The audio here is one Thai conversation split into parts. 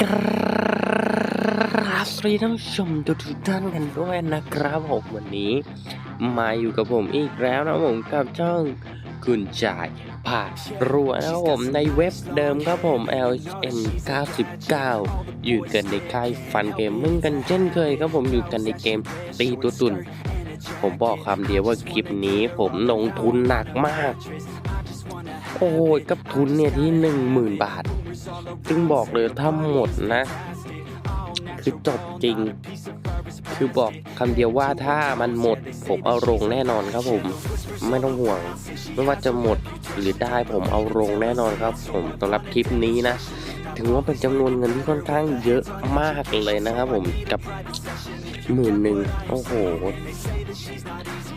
ดีท่านผู้ชมทุกท่านกันด้วยนะครับผมวันนี้มาอยู่กับผมอีกแล้วนะผมกับช่องคุณจ่ายผ่านรัวนะครับผมในเว็บเดิมครับผม LN 99อยู่กันในค่ายฟันเกมมึงกันเช่นเคยครับผมอยู่กันในเกมตีตัวตุน ผมบอกคำเดียวว่าคลิปนี้ผมลงทุนหนักมาก โอ้ยกับทุนเนี่ยที่หนึ่งหมื่นบาท จึงบอกเลยถ้าหมดนะ คือจบจริง คือบอกคำเดียวว่าถ้ามันหมดผมเอาลงแน่นอนครับผม ไม่ต้องห่วง ไม่ว่าจะหมดหรือได้ผมเอาลงแน่นอนครับ ผมสำหรับคลิปนี้นะ ถึงว่าเป็นจำนวนเงินที่ค่อนข้างเยอะมากเลยนะครับผมกับหมื่นหนึ่งโอ้โห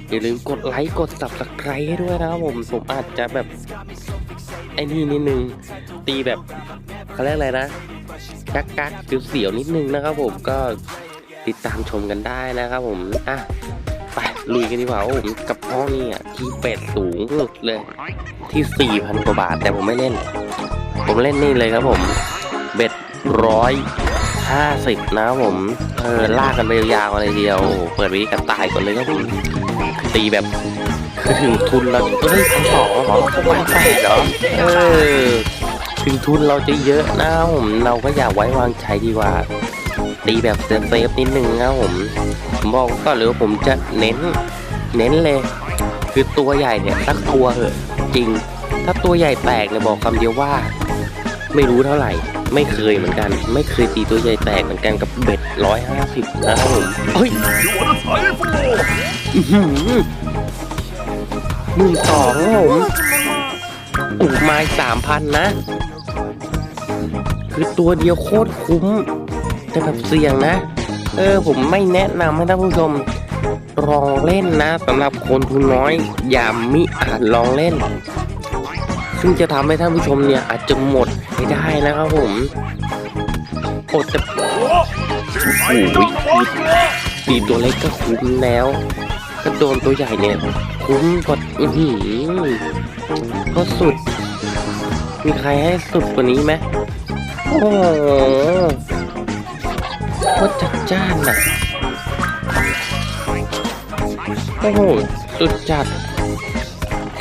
อย่าลืมกดไลค์กด subscribe ให้ด้วยนะครับผม ผมอาจจะแบบ ไอ้นี่นิดนึง ตีแบบ เขาเรียกอะไรนะ กักกักเสียวนิดนึงนะครับผมก็ติดตามชมกันได้นะครับผม อะ ไปลุยกันดีกว่าผมกับห้องนี้อะที่เป็ดสูงสุดเลยที่ 4,000 กว่าบาท แต่ผมไม่เล่น ผมเล่นนี่เลยครับผม เบ็ดร้อยห้าสิบนะครับผม เออลากกันไปยาวๆเลยเดียว เปิดวิกันตายก่อนเลยครับผมตีแบบคือถึงทุนเราเอ้ยพันสองเหรอพันแปดเหรอ เออ ถึงทุนเราจะเยอะนะครับผมเราก็อย่าไว้วางใจดีกว่า ตีแบบเซฟๆนิดนึงนะครับผมผมบอกก่อนเลยว่าผมจะเน้น เน้นเลย คือตัวใหญ่เนี่ยสักตัวเหอะจริง ถ้าตัวใหญ่แตกเนี่ยบอกคำเดียวว่า ไม่รู้เท่าไหร่ ไม่เคยเหมือนกัน ไม่เคยตีตัวใหญ่แตกเหมือนกันกับเบ็ดร้อยห้าสิบนะครับผมเฮ้ยอื้อหือหมื่นสองครับผม อุกไม้สามพันนะ คือตัวเดียวโคตรคุ้ม แต่แบบเสี่ยงนะ เออผมไม่แนะนำให้ท่านผู้ชมลองเล่นนะสำหรับคนทุนน้อย อย่ามิอาจลองเล่น ซึ่งจะทำให้ท่านผู้ชมเนี่ย อาจจะหมดไม่ได้นะครับผมอ้แต่โอ้โหตีตัวเล็กก็คุ้มแล้ว ถ้าโดนตัวใหญ่เนี่ยคุ้มกว่าอือหือก็สุด มีใครให้สุดกว่านี้ไหมโอ้โหโคตรจัดจ้านน่ะโอ้โหสุดจัด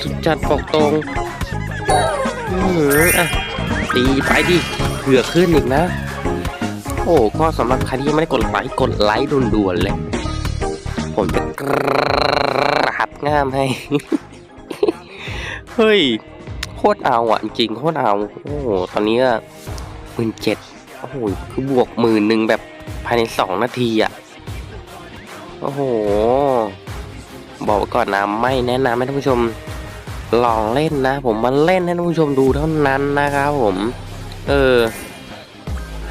สุดจัดบอกตรงอืมอะดีไปดิเผื่อขึ้นอีกนะ โอ้ก็สำหรับใครที่ยังไม่ได้กดไลค์กดไลค์ด่วนๆเลย ผมจะกราบง่ามให้ เฮ้ย โคตรเอาอะ จริงโคตรเอา โอ้โห ตอนนี้ก็หมื่นเจ็ดโอ้โห คือบวกหมื่นหนึ่งแบบภายในสองนาทีอะ โอ้โห บอกก่อนนะไม่แนะนำให้ท่านผู้ชมลองเล่นนะ ผมมาเล่นให้ท่านผู้ชมดูเท่านั้นนะครับผม เออ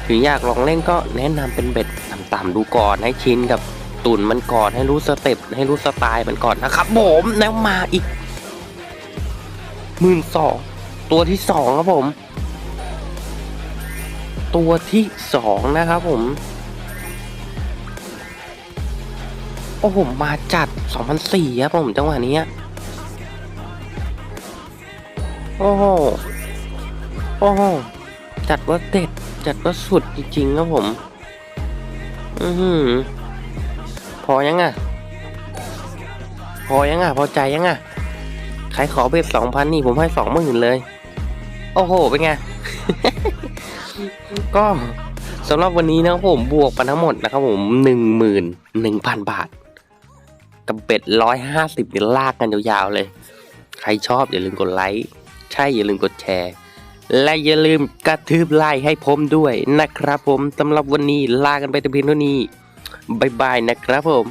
ถึงอยากลองเล่นก็แนะนำเป็นเบ็ดต่ำๆดูก่อนให้ชินกับ ตุ่นมันก่อนให้รู้สเต็ปให้รู้สไตล์มันก่อนนะครับผมแล้วมาอีกหมื่นสองตัวที่สองครับผม ตัวที่สองนะครับผม โอ้โหมาจัด2004ครับผมจังหวะนี้โอ้โหโอ้โหจัดว่าเด็ดจัดว่าสุดจริงๆครับผม อือหือ พอยังอะ พอยังอะ พอใจยังอะ ใครขอเบ็ดสองพันนี่ผมให้สองหมื่นเลย โอ้โห เป็นไง ก็สำหรับวันนี้นะครับผมบวกไปทั้งหมดนะครับผมหนึ่งหมื่นหนึ่งพันบาท กับเบ็ดร้อยห้าสิบเนี่ยลากกันยาวๆเลย ใครชอบอย่าลืมกดไลค์ ใช่อย่าลืมกดแชร์ และอย่าลืมกระทืบไลค์ให้ผมด้วยนะครับผมสำหรับวันนี้ลากันไปแต่เพียงเท่านี้ บายบายนะครับผม